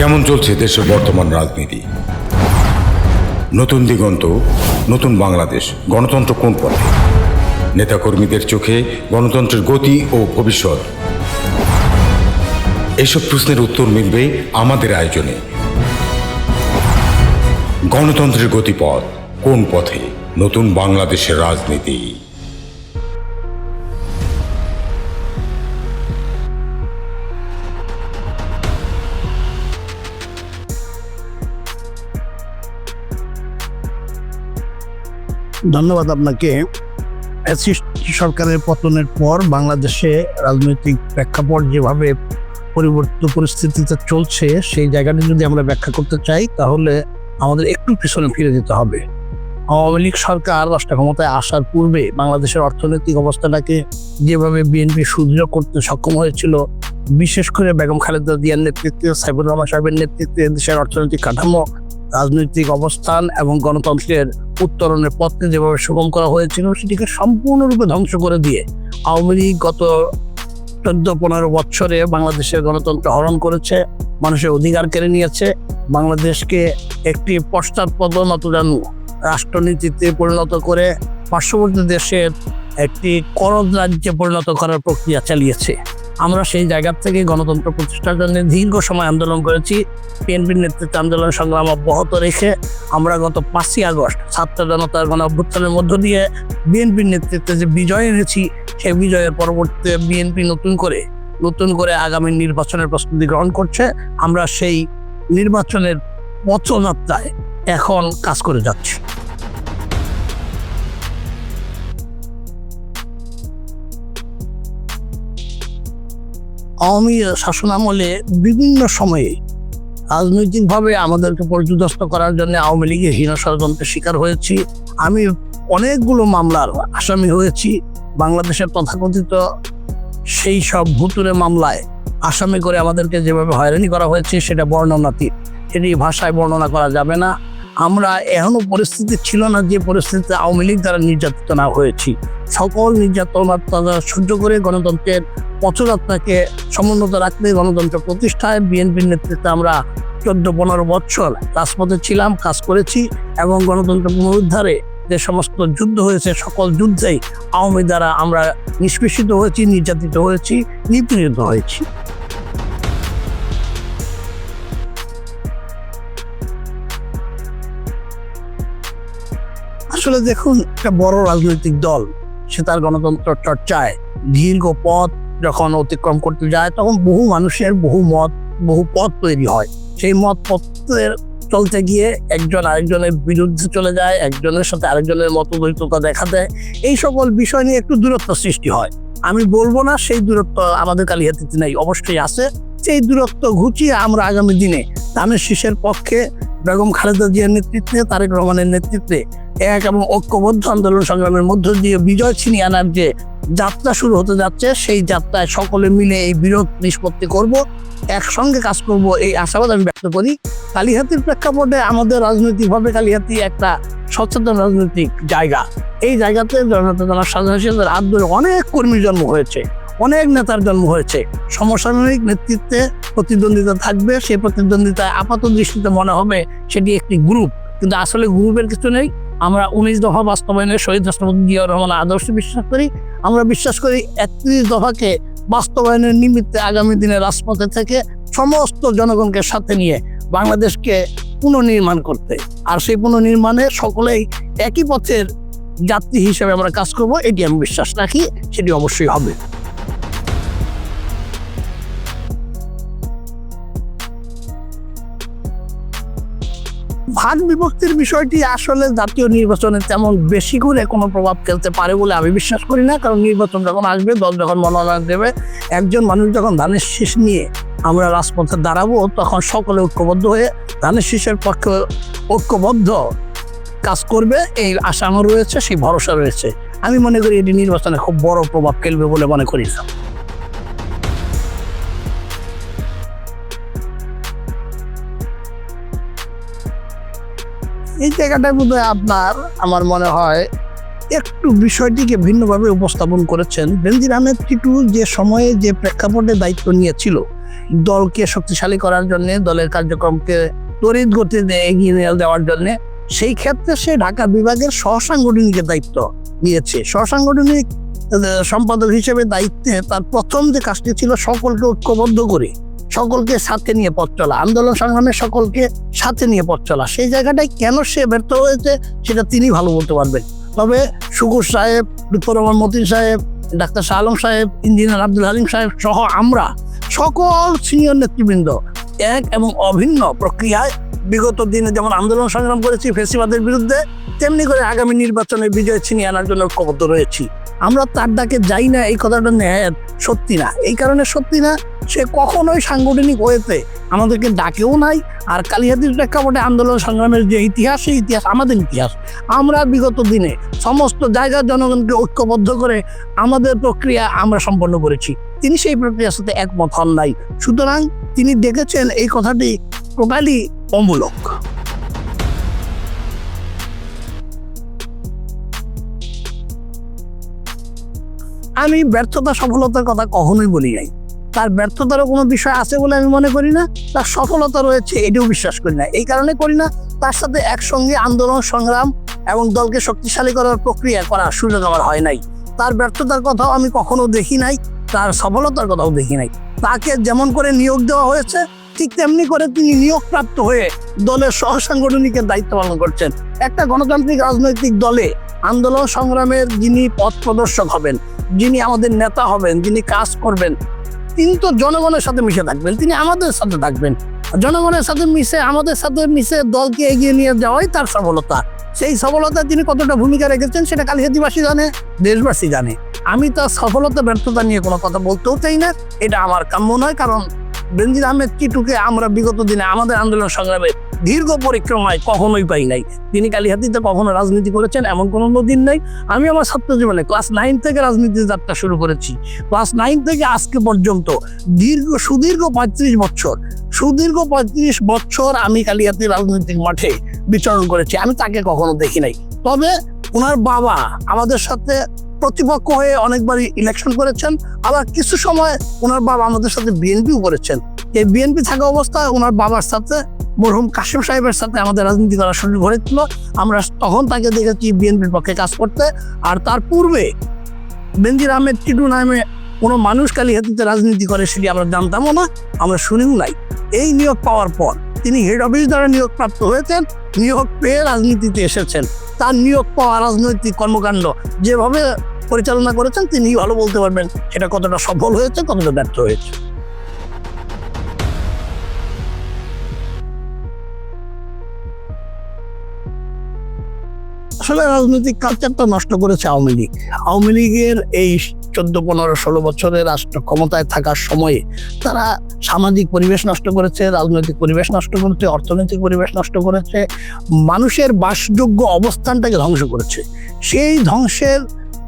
কেমন চলছে দেশের বর্তমান রাজনীতি? নতুন দিগন্ত, নতুন বাংলাদেশ, গণতন্ত্র কোন পথে? নেতাকর্মীদের চোখে গণতন্ত্রের গতি ও ভবিষ্যৎ। এসব প্রশ্নের উত্তর মিলবে আমাদের আয়োজনে। গণতন্ত্রের গতিপথ কোন পথে? নতুন বাংলাদেশের রাজনীতি। ধন্যবাদ আপনাকে। ফ্যাসিস্ট সরকারের পতনের পর বাংলাদেশে রাজনৈতিক প্রেক্ষাপট যেভাবে পরিবর্তিত পরিস্থিতিতে চলছে, সেই জায়গাটি যদি আমরা ব্যাখ্যা করতে চাই, তাহলে আমাদের একটু পিছনে ফিরে যেতে হবে। আওয়ামী লীগ সরকার রাষ্ট্র ক্ষমতায় আসার পূর্বে বাংলাদেশের অর্থনৈতিক অবস্থাটাকে যেভাবে বিএনপি সুদৃঢ় করতে সক্ষম হয়েছিল, বিশেষ করে বেগম খালেদা জিয়ার নেতৃত্বে সাইবুর রহমান সাহেবের নেতৃত্বে দেশের অর্থনৈতিক কাঠামো রাজনৈতিক অবস্থান এবং গণতন্ত্রের উত্তরণের পথকে যেভাবে সুগম করা হয়েছিল, সেটিকে সম্পূর্ণরূপে ধ্বংস করে দিয়ে আওয়ামী লীগ গত চোদ্দ, পনেরো বছরে বাংলাদেশের গণতন্ত্র হরণ করেছে, মানুষের অধিকার কেড়ে নিয়েছে, বাংলাদেশকে একটি পশ্চাৎপদ নতজানু রাষ্ট্রনীতিতে পরিণত করে পার্শ্ববর্তী দেশের একটি করদ রাজ্যে পরিণত করার প্রক্রিয়া চালিয়েছে। আমরা সেই জায়গা থেকে গণতন্ত্র প্রতিষ্ঠার জন্য দীর্ঘ সময় আন্দোলন করেছি। বিএনপির নেতৃত্বে আন্দোলন সংগ্রাম অব্যাহত রেখে আমরা গত পাঁচই আগস্ট ছাত্র জনতার গণ অভ্যুত্থানের মধ্য দিয়ে বিএনপির নেতৃত্বে যে বিজয় এনেছি, সেই বিজয়ের পরবর্তীতে বিএনপি নতুন করে নতুন করে আগামী নির্বাচনের প্রস্তুতি গ্রহণ করছে। আমরা সেই নির্বাচনের পথযাত্রায় এখন কাজ করে যাচ্ছি। আওয়ামী শাসনামলে বিভিন্ন সময়ে রাজনৈতিকভাবে আমাদেরকে পর্যদস্ত করার জন্য আওয়ামী লীগের হীন ষড়যন্ত্রের শিকার হয়েছি। আমি অনেকগুলো মামলার আসামি হয়েছি। বাংলাদেশের তথাকথিত সেই সব ভুতুরে মামলায় আসামি করে আমাদেরকে যেভাবে হয়রানি করা হয়েছে, সেটা বর্ণনাতীত সেটি ভাষায় বর্ণনা করা যাবে না। আমরা এখনও পরিস্থিতি ছিল না যে পরিস্থিতিতে আওয়ামী লীগ দ্বারা নির্যাতিত না হয়েছি। সকল নির্যাতন তারা সহ্য করে গণতন্ত্রের পথযাত্রাকে সমুন্নত রাখতে গণতন্ত্র প্রতিষ্ঠায় বিএনপির নেতৃত্বে আমরা চোদ্দ পনেরো বছর রাজপথে ছিলাম, কাজ করেছি এবং গণতন্ত্র পুনরুদ্ধারে যে সমস্ত যুদ্ধ হয়েছে, সকল যুদ্ধেই আওয়ামী দ্বারা আমরা নিষ্পেষিত হয়েছি, নির্যাতিত হয়েছি, নিপীড়িত হয়েছি। আসলে দেখুন, একটা বড় রাজনৈতিক দল, সে তার গণতন্ত্র চর্চায় দীর্ঘ পথ যখন অতিক্রম করতে যায়, তখন বহু মানুষের বহু মত, বহু পথ তৈরি হয়। সেই মত পথের চলতে গিয়ে একজন আরেকজনের বিরুদ্ধে চলে যায়, একজনের সাথে আরেকজনের মতদ্বৈততা দেখা দেয়। এই সকল বিষয় নিয়ে একটু দূরত্ব সৃষ্টি হয়। আমি বলব না, সেই দূরত্ব আমাদের কালিহাতিতে নেই, অবশ্যই আছে। সেই দূরত্ব ঘুচিয়ে আমরা আগামী দিনে ধানের শীষের পক্ষে বেগম খালেদা জিয়ার নেতৃত্বে, তারেক রহমানের নেতৃত্বে এক এবং ঐক্যবদ্ধ আন্দোলন সংগ্রামের মধ্য দিয়ে বিজয় ছিনিয়ে আনার যে যাত্রা শুরু হতে যাচ্ছে, সেই যাত্রায় সকলে মিলে এই বিরোধ নিষ্পত্তি করব, একসঙ্গে কাজ করব এই আশাবাদ আমি ব্যক্ত করি। কালিহাতির প্রেক্ষাপটে আমাদের রাজনৈতিকভাবে কালিহাতি একটা সচেতন রাজনৈতিক জায়গা। এই জায়গাতে জনতা দল সাধারণ অনেক কর্মীর জন্ম হয়েছে। অনেক নেতার জন্ম হয়েছে। সমসাময়িক নেতৃত্বে প্রতিদ্বন্দ্বিতা থাকবে, সেই প্রতিদ্বন্দ্বিতায় আপাত দৃষ্টিতে মনে হবে সেটি একটি গ্রুপ কিন্তু আসলে গ্রুপের কিছু নেই। আমরা উনিশ দফা বাস্তবায়নের শহীদ রাষ্ট্রপতি জিয়া রহমান আদর্শ বিশ্বাস করি। আমরা বিশ্বাস করি একত্রিশ দফাকে বাস্তবায়নের নিমিত্তে আগামী দিনে রাজপথে থেকে সমস্ত জনগণকে সাথে নিয়ে বাংলাদেশকে পুনর্নির্মাণ করতে। আর সেই পুনর্নির্মাণে সকলেই একই পথের যাত্রী হিসেবে আমরা কাজ করব, এটি আমি বিশ্বাস রাখি, সেটি অবশ্যই হবে। ভাগ বিভক্তির বিষয়টি আসলে জাতীয় নির্বাচনে তেমন বেশি করে কোনো প্রভাব ফেলতে পারে বলে আমি বিশ্বাস করি না। কারণ নির্বাচন যখন আসবে, দল যখন মনোনয়ন দেবে, একজন মানুষ যখন ধানের শীষ নিয়ে আমরা রাজপথে দাঁড়াবো, তখন সকলে ঐক্যবদ্ধ হয়ে ধানের শীষের পক্ষে ঐক্যবদ্ধ কাজ করবে। এই আশা আমার রয়েছে, সেই ভরসা রয়েছে। আমি মনে করি এটি নির্বাচনে খুব বড় প্রভাব ফেলবে বলে মনে করি না। এই জায়গাটার মধ্যে আপনার, আমার মনে হয়, একটু বিষয়টিকে ভিন্নভাবে উপস্থাপন করেছেন। বেনজির আহমেদ টিটু যে সময়ে যে প্রেক্ষাপটে দায়িত্ব নিয়েছিল, দলকে শক্তিশালী করার জন্য, দলের কার্যক্রমকে তড়িৎ গতিতে এগিয়ে নিয়ে দেওয়ার জন্য, সেই ক্ষেত্রে সে ঢাকা বিভাগের সহসাংগঠনিকের দায়িত্ব নিয়েছে। সহসাংগঠনিক সম্পাদক হিসেবে দায়িত্বে তার প্রথম যে কাজটি ছিল, সকলকে ঐক্যবদ্ধ করে সকলকে সাথে নিয়ে পথ চলা, আন্দোলন সংগ্রামে সকলকে সাথে নিয়ে পথ চলা, সেই জায়গাটায় কেন সে ব্যর্থ হয়েছে সেটা তিনি ভালো বলতে পারবেন। তবে শুকুর সাহেব লুৎফর রহমান মতিন সাহেব, ডাক্তার শাহ আলম সাহেব, ইঞ্জিনিয়ার আব্দুল হালিম সাহেব সহ আমরা সকল সিনিয়র নেতৃবৃন্দ এক এবং অভিন্ন প্রক্রিয়ায় বিগত দিনে যেমন আন্দোলন সংগ্রাম করেছি ফেসিবাদের বিরুদ্ধে, তেমনি করে আগামী নির্বাচনে বিজয় ছিনিয়ে আনার জন্য ঐক্যবদ্ধ রয়েছি। আমরা তার ডাকে যাই না, এই কথাটা সত্যি না এই কারণে সত্যি না সে কখনোই সাংগঠনিক হয়েছে, আমাদেরকে ডাকেও নাই, আর কালিহাতির প্রেক্ষাপটে আন্দোলন সংগ্রামের যে ইতিহাস, সেই ইতিহাস আমাদের ইতিহাস। আমরা বিগত দিনে সমস্ত জায়গার জনগণকে ঐক্যবদ্ধ করে আমাদের প্রক্রিয়া আমরা সম্পন্ন করেছি। তিনি সেই প্রক্রিয়ার সাথে একমত হন নাই। সুতরাং তিনি দেখেছেন এই কথাটি টোটালি অমূলক। আমি ব্যর্থতা, সফলতার কথা কখনোই বলি নাই। তার ব্যর্থতারও কোনো বিষয় আছে বলে আমি মনে করি না, তার সফলতা রয়েছে এটাও বিশ্বাস করি না। এই কারণে করি না, তার সাথে একসঙ্গে আন্দোলন, সংগ্রাম এবং দলকে শক্তিশালী করার প্রক্রিয়া করার সুযোগ আমার হয় নাই। তার ব্যর্থতার কথাও আমি কখনো দেখি নাই, তার সফলতার কথাও দেখি নাই। তাকে যেমন করে নিয়োগ দেওয়া হয়েছে, ঠিক তেমনি করে তিনি নিয়োগপ্রাপ্ত হয়ে দলের সহসাংগঠনিকের দায়িত্ব পালন করছেন। একটা গণতান্ত্রিক, রাজনৈতিক দলে আন্দোলন সংগ্রামের যিনি পথ প্রদর্শক হবেন, যিনি আমাদের নেতা হবেন, যিনি কাজ করবেন, তিনি তো জনগণের সাথে মিশে থাকবেন, তিনি আমাদের সাথে থাকবেন। জনগণের সাথে মিশে, আমাদের সাথে মিশে দলকে এগিয়ে নিয়ে যাওয়াই তার সফলতা। সেই সফলতা তিনি কতটা ভূমিকা রেখেছেন সেটা কালিহাতিবাসী জানে, দেশবাসী জানে। আমি তার সফলতা, ব্যর্থতা নিয়ে কোনো কথা বলতেও চাই না, এটা আমার কাম্য নয়, কারণ বেনজির আহমেদ কিটুকে আমরা বিগত দিনে আমাদের আন্দোলন সংগ্রামে দীর্ঘ পরিক্রমায় কখনোই পাই নাই? তিনি কালিহাতিতে কখনো রাজনীতি করেছেন, এমন কোনো দিন নাই? আমি আমার ছাত্র জীবনে ক্লাস নাইন থেকে রাজনীতির যাত্রা শুরু করেছি। ক্লাস নাইন থেকে আজকে পর্যন্ত দীর্ঘ, সুদীর্ঘ পঁয়ত্রিশ বছর, সুদীর্ঘ পঁয়ত্রিশ বছর আমি কালিয়াতি রাজনৈতিক মাঠে বিচরণ করেছি। আমি তাকে কখনো দেখি নাই। তবে ওনার বাবা আমাদের সাথে প্রতিপক্ষ হয়ে অনেকবারই ইলেকশন করেছেন, আবার কিছু সময় ওনার বাবা আমাদের সাথে বিএনপিও করেছেন। এই বিএনপি থাকা অবস্থায় ওনার বাবার সাথে, মরহুম কাশিম সাহেবের সাথে আমাদের রাজনীতি করার সুযোগ হয়েছিল। আমরা তখন তাকে দেখেছি বিএনপির পক্ষে কাজ করতে, আর তার পূর্বে বেনজির আহমেদ টিটু নামে কোনো মানুষ কালিহাতিতে রাজনীতি করে সেটি আমরা জানতামও না, আমরা শুনিও নাই। এই নিয়োগ পাওয়ার পর তিনি হেড অফিস দ্বারা নিয়োগ প্রাপ্ত হয়েছেন, নিয়োগ পেয়ে রাজনীতিতে এসেছেন। তার নিয়োগ পাওয়া রাজনৈতিক কর্মকাণ্ড যেভাবে পরিচালনা করেছেন তিনি ভালো বলতে পারবেন সেটা কতটা সফল হয়েছে, কতটা ব্যর্থ হয়েছে। আসলে রাজনৈতিক কালচারটা নষ্ট করেছে আওয়ামী লীগ। আওয়ামী লীগের এই চোদ্দ, পনেরো, ষোলো বছরের রাষ্ট্র ক্ষমতায় থাকার সময়ে তারা সামাজিক পরিবেশ নষ্ট করেছে, রাজনৈতিক পরিবেশ নষ্ট করেছে, অর্থনৈতিক পরিবেশ নষ্ট করেছে, মানুষের বাসযোগ্য অবস্থানটাকে ধ্বংস করেছে। সেই ধ্বংসের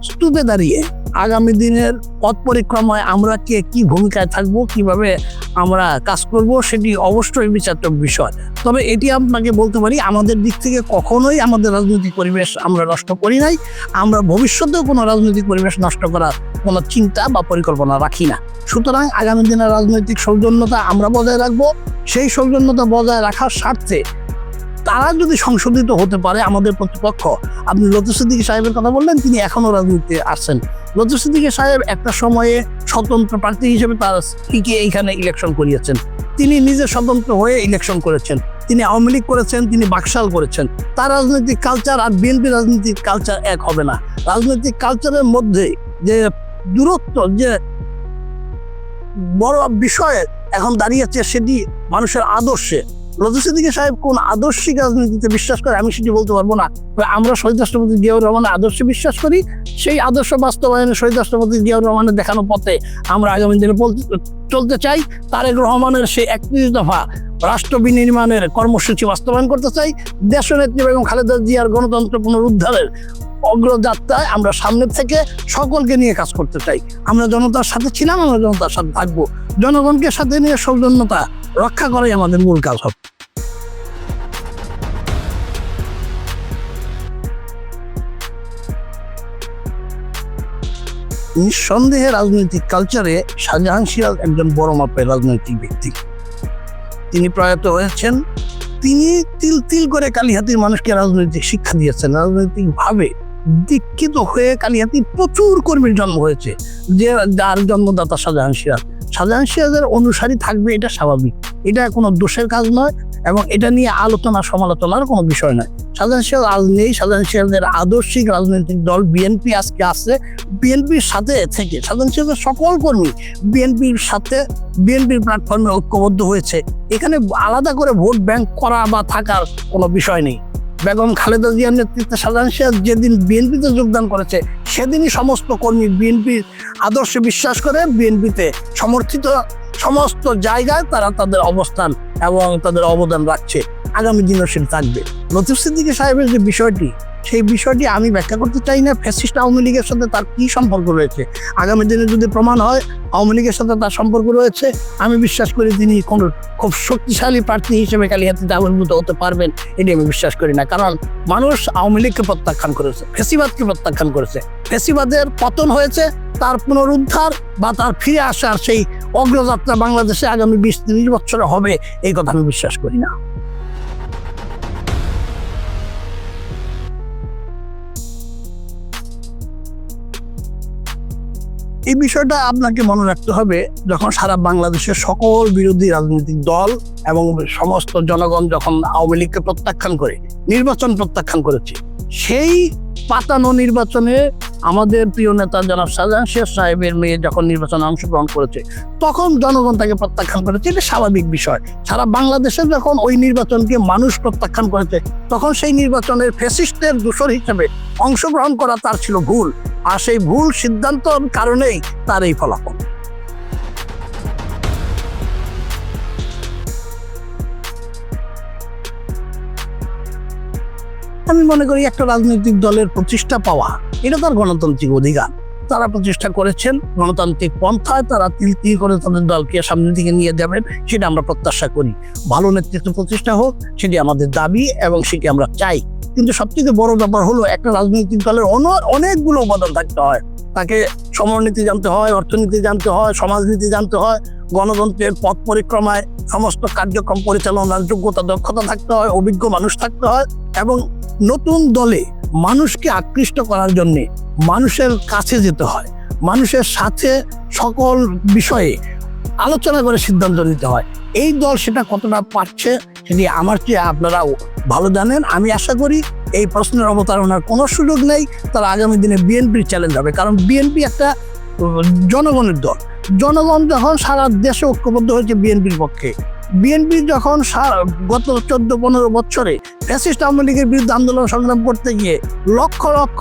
স্তূপে দাঁড়িয়ে আগামী দিনের পথ পরিক্রমায় আমরা কে কি ভূমিকায় থাকব, কীভাবে আমরা কাজ করব, সেটি অবশ্যই বিচারক বিষয়। তবে এটি আপনাকে বলতে পারি, আমাদের দিক থেকে কখনোই আমাদের রাজনৈতিক পরিবেশ আমরা নষ্ট করি নাই। আমরা ভবিষ্যতেও কোনো রাজনৈতিক পরিবেশ নষ্ট করার কোনো চিন্তা বা পরিকল্পনা রাখি না। সুতরাং আগামী দিনের রাজনৈতিক সৌজন্যতা আমরা বজায় রাখব। সেই সৌজন্যতা বজায় রাখার স্বার্থে তারা যদি সংশোধিত হতে পারে আমাদের প্রতিপক্ষ। আপনি লতিফ সিদ্দিকী সাহেবের কথা বললেন, তিনি এখনও রাজনীতিতে আসছেন। লতিফ সিদ্দিকী সাহেব একটা সময়ে স্বতন্ত্র প্রার্থী হিসেবে তার স্ত্রীকে এইখানে ইলেকশন করিয়েছেন। তিনি নিজে স্বতন্ত্র হয়ে ইলেকশন করেছেন। তিনি আওয়ামী লীগ করেছেন, তিনি বাকশাল করেছেন। তার রাজনৈতিক কালচার আর বিএনপি রাজনৈতিক কালচার এক হবে না। রাজনৈতিক কালচারের মধ্যে যে দূরত্ব যে বড় বিষয়ে, এখন দাঁড়িয়েছে সেটি মানুষের আদর্শে। লতিফিদ্দিকে সাহেব কোন আদর্শিক রাজনীতিতে বিশ্বাস করে, আমি সেটি বলতে পারব না। আমরা শহীদ রাষ্ট্রপতি জিয়াউর রহমানের আদর্শে বিশ্বাস করি, সেই আদর্শ বাস্তবায়নে শহীদ রাষ্ট্রপতি জিয়াউর রহমানের দেখানো পথে আমরা আগামী দিনে চলতে চাই। তারেক রহমানের সেই একত্রিশ দফা রাষ্ট্র বিনির্মাণের কর্মসূচি বাস্তবায়ন করতে চাই। দেশ দেশনেত্রী বেগম খালেদা জিয়ার গণতন্ত্র পুনরুদ্ধারের অগ্রযাত্রায় আমরা সামনের থেকে সকলকে নিয়ে কাজ করতে চাই। আমরা জনতার সাথে ছিলাম, আমরা জনতার সাথে থাকব। জনগণকে সাথে নিয়ে সৌজন্যতা রক্ষা করাই আমাদের মূল কাজ হবে। নিঃসন্দেহে রাজনৈতিক কালচারে শাহজাহান সিরাজ একজন বড় মাপের রাজনৈতিক ব্যক্তি। তিনি প্রয়াত হয়েছেন। তিনি তিল তিল করে কালিহাতির মানুষকে রাজনৈতিক শিক্ষা দিয়েছেন। রাজনৈতিকভাবে দীক্ষিত হয়ে কালিহাতির প্রচুর কর্মীর জন্ম হয়েছে। যে যার জন্মদাতা শাহজাহান সিরাজ। শাহজাহান সিরাজের অনুসারী থাকবে এটা স্বাভাবিক। এটা কোনো দোষের কাজ নয় এবং এটা নিয়ে আলোচনা সমালোচনার কোনো বিষয় নয়। শাহজাহান সিরাজ আজ নেই। শাহজাহান সিরাজের আদর্শিক রাজনৈতিক দল বিএনপি আজকে আছে। বিএনপির সাথে থেকে শাহজাহান সিরাজের সকল কর্মী বিএনপির সাথে বিএনপির প্ল্যাটফর্মে ঐক্যবদ্ধ হয়েছে। এখানে আলাদা করে ভোট ব্যাংক করা বা থাকার কোনো বিষয় নেই। বেগম খালেদা জিয়ার নেতৃত্বে সাধারণ সিরাজ যেদিন বিএনপিতে যোগদান করেছে, সেদিনই সমস্ত কর্মী বিএনপির আদর্শে বিশ্বাস করে বিএনপিতে সমর্থিত সমস্ত জায়গায় তারা তাদের অবস্থান এবং তাদের অবদান রাখছে। আগামী দিনও সেটা থাকবে। লতিফ সিদ্দিকী সাহেবের যে বিষয়টি সেই বিষয়টি আমি ব্যাখ্যা করতে চাই না। ফ্যাসিস্ট আওয়ামী লীগের সাথে তার কি সম্পর্ক রয়েছে? আগামী দিনে যদি প্রমাণ হয়, আওয়ামী লীগের সাথে তার সম্পর্ক রয়েছে। আমি বিশ্বাস করি তিনি কোনো খুব শক্তিশালী প্রার্থী হিসেবে কালিহাতিতে আবির্ভূত হতে পারবেন, এটি আমি বিশ্বাস করি না। কারণ মানুষ আওয়ামী লীগকে প্রত্যাখ্যান করেছে ফেসিবাদকে প্রত্যাখ্যান করেছে। ফেসিবাদের পতন হয়েছে, তার পুনরুদ্ধার বা তার ফিরে আসার সেই অগ্রযাত্রা বাংলাদেশে আগামী বিশ তিরিশ বছরে হবে, এই কথা আমি বিশ্বাস করি না। এই বিষয়টা আপনাকে মনে রাখতে হবে যখন সারা বাংলাদেশের সকল বিরোধী রাজনৈতিক দল এবং সমস্ত জনগণ যখন আওয়ামী লীগকে প্রত্যাখ্যান করে, নির্বাচন প্রত্যাখ্যান করেছে, সেই পাতানো নির্বাচনে আমাদের প্রিয় নেতা জনাব শাহজাহান শেখ সাহেবের মেয়ে যখন নির্বাচনে অংশগ্রহণ করেছে, তখন জনগণ তাকে প্রত্যাখ্যান করেছে। এটা স্বাভাবিক বিষয়। সারা বাংলাদেশে যখন ওই নির্বাচনকে মানুষ প্রত্যাখ্যান করেছে, তখন সেই নির্বাচনের ফেসিস্টের দূষর হিসেবে অংশগ্রহণ করা তার ছিল ভুল। আর সেই ভুল সিদ্ধান্ত কারণেই তার এই ফলাফল। আমি মনে করি একটা রাজনৈতিক দলের প্রতিষ্ঠা পাওয়া, এটা তার গণতান্ত্রিক অধিকার। তারা প্রতিষ্ঠা করেছেন, গণতান্ত্রিক পন্থায় তারা তিল তিল করে তাদের দলকে সামনের দিকে নিয়ে যাবেন, সেটা আমরা প্রত্যাশা করি। ভালো নেতৃত্ব প্রতিষ্ঠা হোক, সেটি আমাদের দাবি এবং সেটি আমরা চাই। কিন্তু সবচেয়ে বড় ব্যাপার হলো একটা রাজনৈতিক দলের অন- অনেকগুলো উপাদান থাকতে হয়। তাকে সমরনীতি জানতে হয়, অর্থনীতি জানতে হয়, সমাজনীতি জানতে হয়, গণতন্ত্রের পথ পরিক্রমায় সমস্ত কার্যক্রম পরিচালনার যোগ্যতা, দক্ষতা থাকতে হয়, অভিজ্ঞ মানুষ থাকতে হয় এবং নতুন দলে মানুষকে আকৃষ্ট করার জন্যে মানুষের কাছে যেতে হয়। মানুষের সাথে সকল বিষয়ে আলোচনা করে সিদ্ধান্ত নিতে হয়। এই দল সেটা কতটা পারছে সেটি আমার চেয়ে আপনারাও ভালো জানেন। আমি আশা করি এই প্রশ্নের অবতারণার কোনো সুযোগ নেই। তারা আগামী দিনে বিএনপির চ্যালেঞ্জ হবে। কারণ বিএনপি একটা জনগণের দল। জনগণ যখন সারা দেশে ঐক্যবদ্ধ হয়েছে বিএনপির পক্ষে বিএনপি যখন গত চোদ্দ, পনেরো বছরে ফ্যাসিস্ট আওয়ামী লীগের বিরুদ্ধে আন্দোলন সংগ্রাম করতে গিয়ে লক্ষ লক্ষ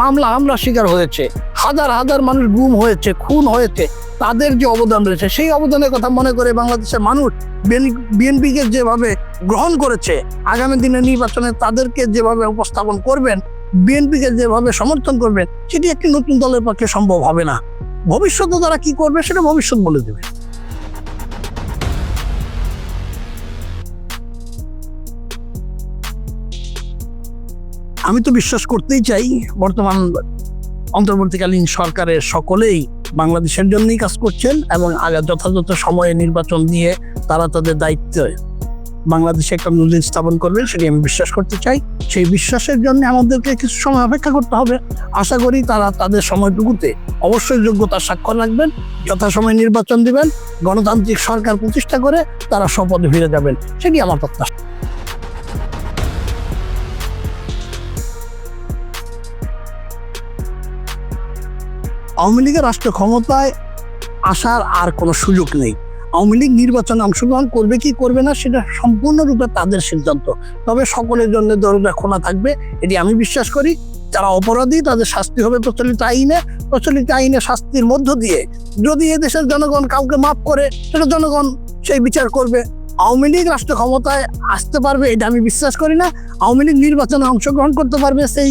মামলা হামলা শিকার হয়েছে, হাজার হাজার মানুষ গুম হয়েছে, খুন হয়েছে, তাদের যে অবদান রয়েছে, সেই অবদানের কথা মনে করে বাংলাদেশের মানুষ বিএনপিকে যেভাবে গ্রহণ করেছে, আগামী দিনে নির্বাচনে তাদেরকে যেভাবে উপস্থাপন করবেন, বিএনপিকে যেভাবে সমর্থন করবেন, সেটি একটি নতুন দলের পক্ষে সম্ভব হবে না। ভবিষ্যতে তারা কি করবে, সেটা ভবিষ্যৎ বলে দেবে। আমি তো বিশ্বাস করতেই চাই, বর্তমান অন্তর্বর্তীকালীন সরকারের সকলেই বাংলাদেশের জন্যই কাজ করছেন এবং আগা যথাযথ সময়ে নির্বাচন দিয়ে তারা তাদের দায়িত্ব বাংলাদেশে একটা নজির স্থাপন করবেন, সেটি আমি বিশ্বাস করতে চাই। সেই বিশ্বাসের জন্য আমাদেরকে কিছু সময় অপেক্ষা করতে হবে। আশা করি তারা তাদের সময়টুকুতে অবশ্যই যোগ্যতার স্বাক্ষর রাখবেন, যথাসময়ে নির্বাচন দিবেন, গণতান্ত্রিক সরকার প্রতিষ্ঠা করে তারা শপথে ফিরে যাবেন, সেটি আমার প্রত্যাশা। আওয়ামী লীগের রাষ্ট্র ক্ষমতায় আসার আর কোনো সুযোগ নেই। আওয়ামী লীগ নির্বাচনে অংশগ্রহণ করবে কি করবে না সেটা সম্পূর্ণরূপে তাদের সিদ্ধান্ত। তবে সকলের জন্য দরজা খোলা থাকবে, এটি আমি বিশ্বাস করি। যারা অপরাধী, তাদের শাস্তি হবে প্রচলিত আইনে। প্রচলিত আইনে শাস্তির মধ্য দিয়ে যদি এ দেশের জনগণ কাউকে মাফ করে, সেটা জনগণ সেই বিচার করবে। আওয়ামী লীগ রাষ্ট্র ক্ষমতায় আসতে পারবে, এটা আমি বিশ্বাস করি না। আওয়ামী লীগ নির্বাচনে অংশগ্রহণ করতে পারবে সেই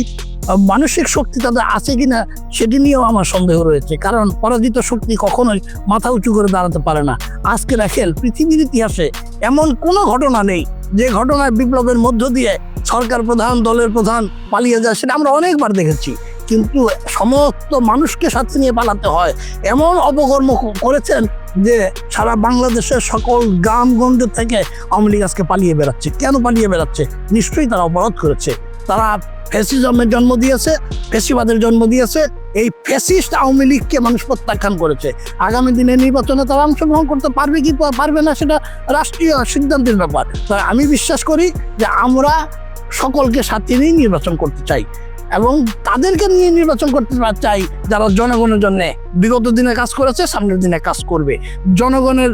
মানসিক শক্তি তাদের আছে কিনা সেটি নিয়েও আমার সন্দেহ রয়েছে। কারণ পরাজিত শক্তি কখনোই মাথা উঁচু করে দাঁড়াতে পারে না। আজকে দেখেন পৃথিবীর ইতিহাসে এমন কোনো ঘটনা নেই যে ঘটনায় বিপ্লবের মধ্য দিয়ে সরকার প্রধান, দলের প্রধান পালিয়ে যায়, সেটা আমরা অনেকবার দেখেছি। কিন্তু সমস্ত মানুষকে সাথে নিয়ে পালাতে হয়। এমন অপকর্ম করেছেন যে সারা বাংলাদেশের সকল গ্রামগঞ্জ থেকে আওয়ামী লীগ আজকে পালিয়ে বেড়াচ্ছে। কেন পালিয়ে বেড়াচ্ছে? নিশ্চয়ই তারা অপরাধ করেছে। তারা ফেসিজমের জন্ম দিয়েছে ফেসিবাদের জন্ম দিয়েছে। এই ফেসিস্ট আওয়ামী লীগকে মানুষ প্রত্যাখ্যান করেছে। আগামী দিনে নির্বাচনে তারা অংশগ্রহণ করতে পারবে কি পারবে না সেটা রাষ্ট্রীয় সিদ্ধান্তের ব্যাপার। তাই আমি বিশ্বাস করি যে আমরা সকলকে সাথে নিয়ে নির্বাচন করতে চাই এবং তাদেরকে নিয়ে নির্বাচন করতে চাই যারা জনগণের জন্য বিগত দিনে কাজ করেছে, সামনের দিনে কাজ করবে। জনগণের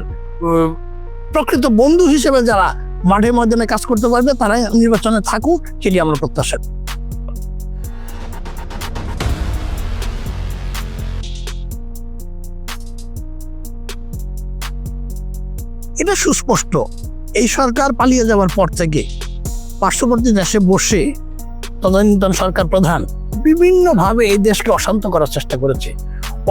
প্রকৃত বন্ধু হিসেবে যারা মাঠে ময়দানে কাজ করতে পারবে তারা নির্বাচনে থাকুক, সেটি আমরা প্রত্যাশা এটা সুস্পষ্ট। এই সরকার পালিয়ে যাওয়ার পর থেকে পার্শ্ববর্তী দেশে বসে তদানীন্তন সরকার প্রধান বিভিন্নভাবে এই দেশকে অশান্ত করার চেষ্টা করেছে।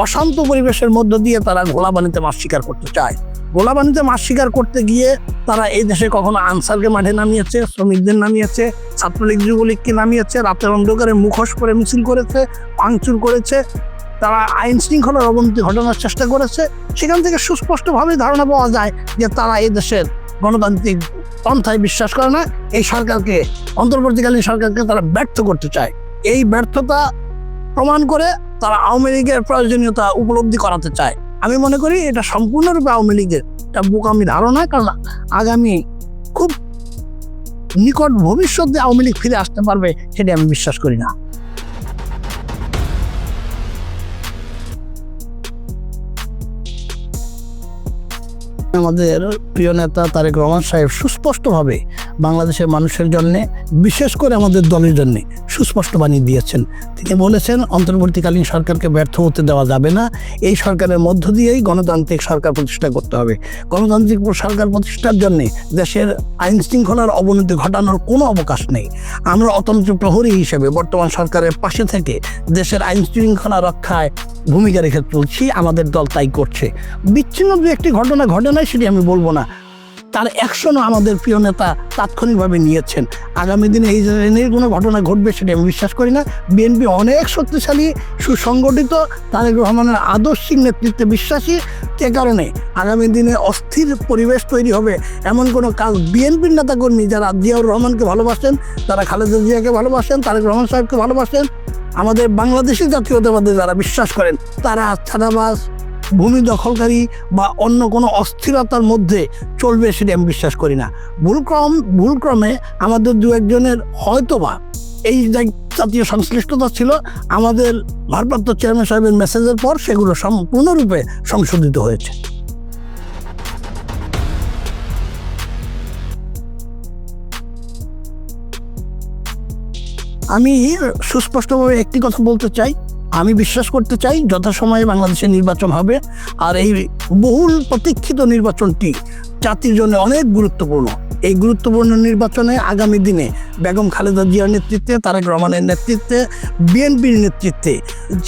অশান্ত পরিবেশের মধ্য দিয়ে তারা গোলাবানিতে মাছ শিকার করতে চায়। গোলাবানিতে মাছ শিকার করতে গিয়ে তারা এই দেশে কখনো আনসারকে মাঠে নামিয়েছে, শ্রমিকদের নামিয়েছে, ছাত্রলীগ যুবলীগকে নামিয়েছে, রাতের অন্ধকারে মুখোশ করে মিছিল করেছে পাংচুর করেছে, তারা আইন শৃঙ্খলার অবনতি ঘটানোর চেষ্টা করেছে। সেখান থেকে সুস্পষ্টভাবে ধারণা পাওয়া যায় যে তারা এই দেশের গণতান্ত্রিক পন্থায় বিশ্বাস করে না। এই সরকারকে, অন্তর্বর্তীকালীন সরকারকে তারা ব্যর্থ করতে চায়। এই ব্যর্থতা প্রমাণ করে তারা আওয়ামী লীগের প্রয়োজনীয়তা উপলব্ধি করাতে চায়। আমি মনে করি এটা সম্পূর্ণরূপে আওয়ামী লীগের বোকামি ধারণা কারণ আগামী খুব নিকট ভবিষ্যতে আওয়ামী লীগ ফিরে আসতে পারবে, সেটা আমি বিশ্বাস করি না। আমাদের প্রিয় নেতা তারেক রহমান সাহেব সুস্পষ্টভাবে বাংলাদেশের মানুষের জন্যে, বিশেষ করে আমাদের দলের জন্য সুস্পষ্ট বাণী দিয়েছেন। তিনি বলেছেন, অন্তর্বর্তীকালীন সরকারকে ব্যর্থ হতে দেওয়া যাবে না। এই সরকারের মধ্য দিয়েই গণতান্ত্রিক সরকার প্রতিষ্ঠা করতে হবে। গণতান্ত্রিক সরকার প্রতিষ্ঠার জন্যে দেশের আইন শৃঙ্খলার অবনতি ঘটানোর কোনো অবকাশ নেই। আমরা অতন্ত্র প্রহরী হিসেবে বর্তমান সরকারের পাশে থেকে দেশের আইন শৃঙ্খলা রক্ষায় ভূমিকা রেখে চলছি। আমাদের দল তাই করছে। বিচ্ছিন্ন দু একটি ঘটনা ঘটে নাই সেটি আমি বলব না। তার অ্যাকশনও আমাদের প্রিয় নেতা তাৎক্ষণিকভাবে নিয়েছেন। আগামী দিনে এই ধরনের কোনো ঘটনা ঘটবে সেটা আমি বিশ্বাস করি না। বিএনপি অনেক শক্তিশালী, সুসংগঠিত, তারেক রহমানের আদর্শিক নেতৃত্বে বিশ্বাসী। সে কারণে আগামী দিনে অস্থির পরিবেশ তৈরি হবে এমন কোনো কাজ বিএনপির নেতাকর্মী যারা জিয়াউর রহমানকে ভালোবাসেন তারা খালেদা জিয়াকে ভালোবাসেন, তারেক রহমান সাহেবকে ভালোবাসেন, আমাদের বাংলাদেশি জাতীয়তাবাদে যারা বিশ্বাস করেন, তারা ছাদাবাস ভূমি দখলকারী বা অন্য কোনো অস্থিরতার মধ্যে চলবে সেটি আমি বিশ্বাস করি না। ভুলক্রম, ভুলক্রমে আমাদের দু একজনের হয়তোবা এই জাতীয় সংশ্লিষ্টতা ছিল, আমাদের ভারপ্রাপ্ত চেয়ারম্যান সাহেবের মেসেজের পর সেগুলো সম্পূর্ণরূপে সংশোধিত হয়েছে। আমি সুস্পষ্টভাবে একটি কথা বলতে চাই। আমি বিশ্বাস করতে চাই যথাসময়ে বাংলাদেশে নির্বাচন হবে। আর এই বহুল প্রতীক্ষিত নির্বাচনটি জাতির জন্য অনেক গুরুত্বপূর্ণ। এই গুরুত্বপূর্ণ নির্বাচনে আগামী দিনে বেগম খালেদা জিয়ার নেতৃত্বে, তারেক রহমানের নেতৃত্বে, বিএনপির নেতৃত্বে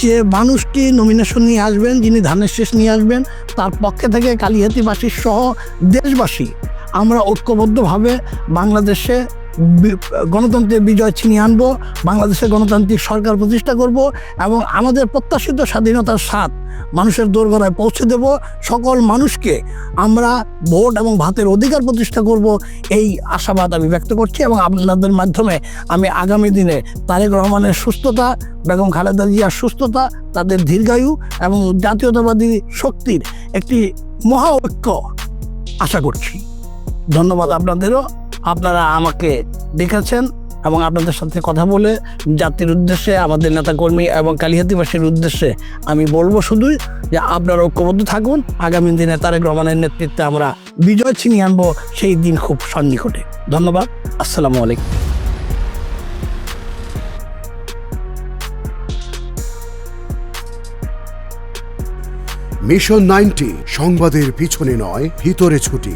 যে মানুষটি নমিনেশন নিয়ে আসবেন, যিনি ধানের শেষ নিয়ে আসবেন, তার পক্ষে থেকে কালিহাতিবাসী সহ দেশবাসী আমরা ঐক্যবদ্ধভাবে বাংলাদেশে গণতন্ত্রের বিজয় ছিনিয়ে আনব বাংলাদেশে গণতান্ত্রিক সরকার প্রতিষ্ঠা করব এবং আমাদের প্রত্যাশিত স্বাধীনতার স্বাদ মানুষের দোরগোড়ায় পৌঁছে দেব। সকল মানুষকে আমরা ভোট এবং ভাতের অধিকার প্রতিষ্ঠা করব এই আশাবাদ আমি ব্যক্ত করছি এবং আপনাদের মাধ্যমে আমি আগামী দিনে তারেক রহমানের সুস্থতা, বেগম খালেদা জিয়ার সুস্থতা, তাদের দীর্ঘায়ু এবং জাতীয়তাবাদী শক্তির একটি মহা ঐক্য আশা করছি। ধন্যবাদ আপনাদেরও। আপনারা আমাকে দেখেছেন এবং আপনাদের সাথে কথা বলে জাতির উদ্দেশ্যে, আমাদের নেতাকর্মী এবং কালিহাতিবাসীর উদ্দেশ্যে আমি বলব শুধুই যে আপনারা ঐক্যবদ্ধ থাকুন। আগামী দিনে তারেক রহমানের নেতৃত্বে আমরা বিজয় ছিনিয়ে আনব, সেই দিন খুব সন্নিকটে। ধন্যবাদ। আসসালামু আলাইকুম। মিশন নাইনটি, সংবাদের পিছনে নয়, ভিতরে ছুটি।